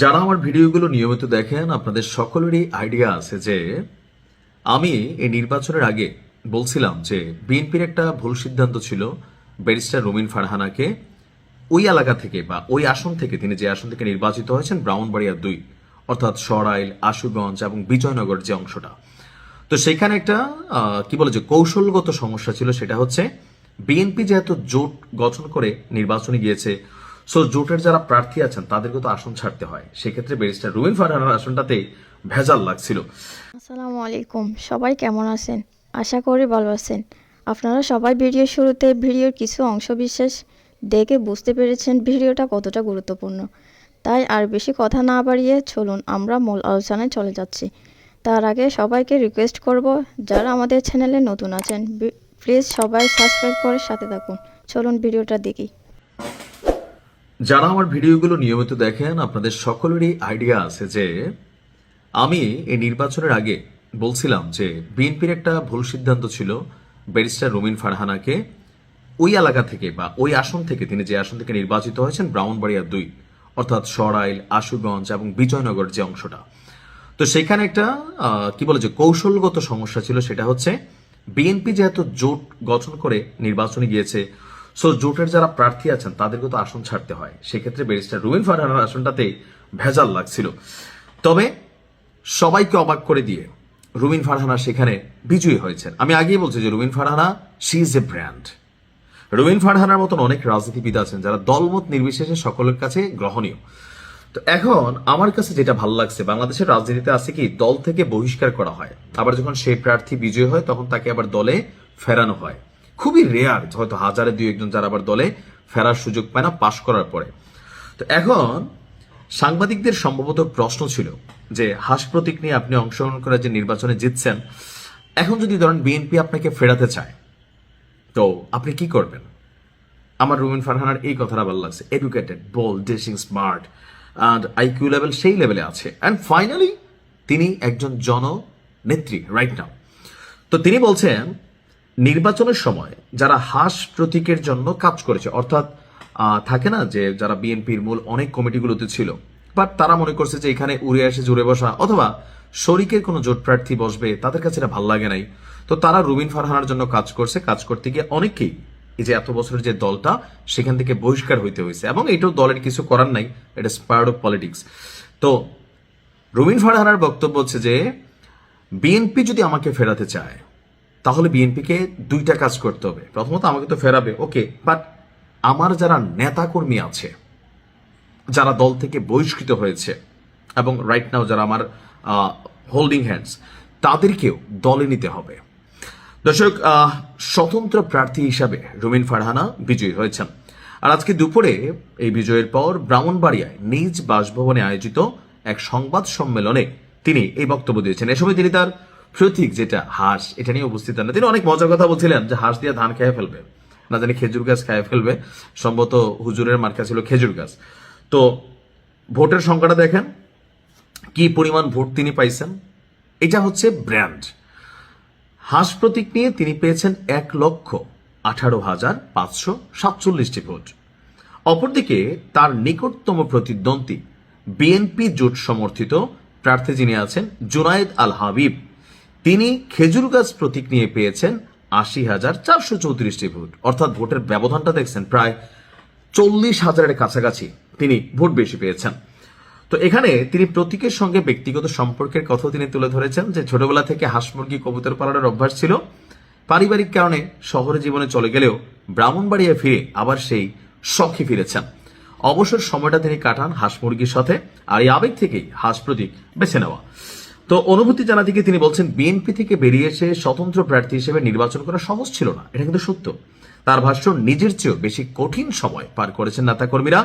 যারা আমার ভিডিওগুলো নিয়মিত দেখেন, আপনাদের সকলেরই আইডিয়া আছে যে আমি এই নির্বাচনের আগে বলছিলাম যে বিএনপির একটা ভুল সিদ্ধান্ত ছিল ব্যারিস্টার রুমিন ফারহানাকে ওই এলাকা থেকে বা ওই আসন থেকে, তিনি যে আসন থেকে নির্বাচিত হয়েছেন ব্রাউনবাড়িয়া দুই, অর্থাৎ সরাইল, আশুগঞ্জ এবং বিজয়নগর যে অংশটা। তো সেখানে একটা কি বলে যে কৌশলগত সমস্যা ছিল, সেটা হচ্ছে বিএনপি যেহেতু জোট গঠন করে নির্বাচনে গিয়েছে সো জোটের যারা প্রার্থী আছেন, তাদেরকে তো আসন ছাড়তে হয়। সেক্ষেত্রে ব্যারিস্টার রুবিন ফারহানার আসনটাতে ভেজাল লাগছিল। আসসালামু আলাইকুম। সবাই কেমন আছেন? আশা করি ভালো আছেন। আপনারা সবাই ভিডিও শুরুতে ভিডিওর কিছু অংশ বিশেষ দেখে বুঝতে পেরেছেন ভিডিওটা কতটা গুরুত্বপূর্ণ। তাই আর বেশি কথা না বাড়িয়ে চলুন, আমরা মূল আলোচনায় চলে যাচ্ছি। তার আগে সবাইকে রিকোয়েস্ট করব, যারা আমাদের চ্যানেলে নতুন আছেন, প্লিজ সবাই সাবস্ক্রাইব করে সাথে থাকুন। চলুন ভিডিওটা দেখি। যারা আমার ভিডিওগুলো নিয়মিত দেখেন, আপনাদের সকলেরই আইডিয়া আছে যে আমি এই নির্বাচনের আগে বলছিলাম যে বিএনপির একটা ভুল সিদ্ধান্ত ছিল ব্যারিস্টার রুমিন ফারহানাকে ওই এলাকা থেকে বা ওই আসন থেকে, তিনি যে আসন থেকে নির্বাচিত হয়েছেন ব্রাউনবাড়িয়া দুই, অর্থাৎ সরাইল, আশুগঞ্জ এবং বিজয়নগর যে অংশটা। তো সেখানে একটা কি বলে যে কৌশলগত সমস্যা ছিল, সেটা হচ্ছে বিএনপি যেহেতু জোট গঠন করে নির্বাচনে গিয়েছে সো জোটের যারা প্রার্থী আছেন, তাদেরকে তো আসন ছাড়তে হয়। সেক্ষেত্রে ব্যারিস্টার রুবিন ফারহানার আসনটাতে ভেজাল লাগছিল। তবে সবাইকে অবাক করে দিয়ে রুবিন ফারহানা সেখানে বিজয়ী হয়েছেন। আমি আগেই বলছি যে Rubin Farhana she is a brand Rubin ফারহানার মতন অনেক রাজনীতিবিদ আছেন যারা দলমত নির্বিশেষে সকলের কাছে গ্রহণীয়। তো এখন আমার কাছে যেটা ভালো লাগছে, বাংলাদেশের রাজনীতিতে আছে কি, দল থেকে বহিষ্কার করা হয়। আবার যখন সেই প্রার্থী বিজয় হয়, তখন তাকে আবার দলে ফেরানো হয়। খুবই রেয়ার হয়তো হাজারে দুই একজন যারা আবার দলে ফেরার সুযোগ পায় না পাশ করার পরে। তো এখন সাংবাদিকদের সম্ভবত প্রশ্ন ছিল যে, হাস প্রতীক নিয়ে আপনি অংশগ্রহণ করে যে নির্বাচনে জিতছেন, এখন যদি ধরেন বিএনপি আপনাকে ফেরাতে চায়, তো আপনি কি করবেন? আমার রুমিন ফারহানার এই কথাটা ভালো লাগছে। Educated bold dashing smart and IQ level সেই লেভেলে আছে। অ্যান্ড ফাইনালি তিনি একজন জননেত্রী রাইট নাও তো তিনি বলছেন নির্বাচনের সময় যারা হাস প্রতীকের জন্য কাজ করেছে, অর্থাৎ থাকে না যে যারা বিএনপির মূল অনেক কমিটিগুলোতে ছিল, বাট তারা মনে করছে যে এখানে উড়ে এসে জুড়ে বসা, অথবা শরিকের কোনো জোট প্রার্থী বসবে, তাদের কাছে এটা ভালো লাগে নাই। তো তারা রুবিন ফারহানার জন্য কাজ করছে, কাজ করতে গিয়ে অনেকেই এই যে এত বছরের যে দলটা, সেখান থেকে বহিষ্কার হইতে হয়েছে, এবং এটাও দলের কিছু করার নাই, এটা স্পায়ার্ড অফ পলিটিক্স। তো রুবিন ফারহানার বক্তব্য হচ্ছে যে, বিএনপি যদি আমাকে ফেরাতে চায় তাহলে বিএনপিকে দুইটা কাজ করতে হবে। প্রথমত আমাকে তো ফেরাবে, ওকে বাট আমার যারা নেতাকর্মী আছে, যারা দল থেকে বহিষ্কৃত হয়েছে, এবং রাইট নাও যারা আমার হোল্ডিং হ্যান্ডস তাদেরকেও দলে নিতে হবে। দর্শক স্বতন্ত্র প্রার্থী হিসাবে রুমিন ফারহানা বিজয়ী হয়েছেন। আর আজকে দুপুরে, এই বিজয়ের পর ব্রাহ্মণবাড়িয়ায় নিজ বাসভবনে আয়োজিত এক সংবাদ সম্মেলনে তিনি এই বক্তব্য দিয়েছেন। এ সময় তিনি তার প্রতীক যেটা হাঁস, এটা নিয়ে উপস্থিত না। তিনি অনেক মজার কথা বলছিলেন যে হাঁস দিয়ে ধান খেয়ে ফেলবে। না জানি খেজুর গাছ খেয়ে ফেলবে। সম্ভবত হুজুরের মার্কা ছিল খেজুর গাছ। তো ভোটের সংখ্যাটা দেখেন। কি পরিমাণ ভোট তিনি পাইছেন? এটা হচ্ছে ব্র্যান্ড। হাঁস প্রতীক নিয়ে তিনি পেয়েছেন এক লক্ষ আঠারো হাজার পাঁচশো সাতচল্লিশটি ভোট। অপরদিকে তার নিকটতম প্রতিদ্বন্দ্বী বিএনপি জোট সমর্থিত প্রার্থী যিনি আছেন জুনায়েদ আল হাবিব। তিনি খেজুর গাছ প্রতীক নিয়ে পেয়েছেন আশি হাজার চারশো চৌত্রিশটি ভোট। অর্থাৎ ভোটের ব্যবধানটা দেখছেন প্রায় চল্লিশ হাজারের কাছাকাছি তিনি ভোট বেশি পেয়েছেন। তো এখানে তিনি প্রতীকের সঙ্গে ব্যক্তিগত সম্পর্কের কথাও তিনি তুলে ধরেছেন যে ছোটবেলা থেকে হাঁস মুরগি কবুতর পালনের অভ্যাস ছিল। পারিবারিক কারণে শহরে জীবনে চলে গেলেও ব্রাহ্মণবাড়িয়া ফিরে আবার সেই শখে ফিরেছেন। অবসর সময়টা তিনি কাটান হাঁস মুরগির সাথে আর এই আবেগ থেকেই হাঁস প্রতীক বেছে নেওয়া। তো অনুভূতি জানা থেকে তিনি বলছেন, বিএনপি থেকে বেরিয়ে এসে স্বতন্ত্র প্রার্থী হিসেবে নির্বাচন করা সহজ ছিল না। এটা কিন্তু সত্য। তার ভাষ্য, নিজের চেয়েও বেশি কঠিন সময় পার করেছেন নেতাকর্মীরা।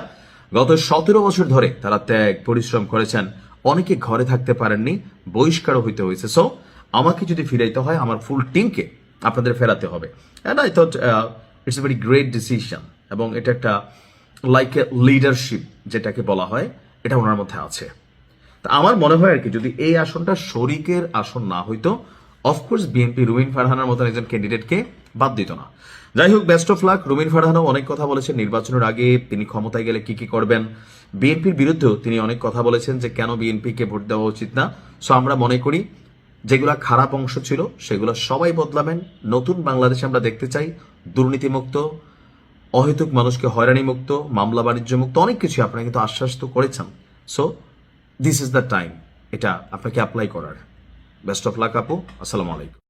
গত সতেরো বছর ধরে তারা ত্যাগ, পরিশ্রম করেছেন। অনেকে ঘরে থাকতে পারেননি, বহিষ্কারও হইতে হয়েছে সো আমাকে যদি ফিরাইতে হয়, আমার ফুল টিমকে আপনাদের ফেরাতে হবে। And I thought it's a very great decision এবং এটা একটা লাইক এ লিডারশিপ যেটাকে বলা হয়, এটা ওনার মধ্যে আছে। তা আমার মনে হয় আর কি, যদি এই আসনটা শরিকের আসন না হইতো অফকোর্স বিএনপি রুবিন ফারহানার মতন একজন ক্যান্ডিডেটকে বাদ দিত না। যাই হোক বেস্ট অফ লাক রুমিন ফারহানও অনেক কথা বলেছেন, নির্বাচনের আগে তিনি ক্ষমতায় গেলে কি কি করবেন। বিএনপির বিরুদ্ধেও তিনি অনেক কথা বলেছেন যে কেন বিএনপিকে ভোট দেওয়া উচিত না। সো আমরা মনে করি, যেগুলা খারাপ অংশ ছিল, সেগুলো সবাই বদলাবেন। নতুন বাংলাদেশ আমরা দেখতে চাই, দুর্নীতিমুক্ত, অহেতুক মানুষকে হয়রানি মুক্ত মামলা বাণিজ্য মুক্ত অনেক কিছু আপনারা কিন্তু আশ্বাস তো করেছেন। So this is the time এটা আপনাকে অ্যাপ্লাই করার। বেস্ট অফ লাক আপু। আসসালামু আলাইকুম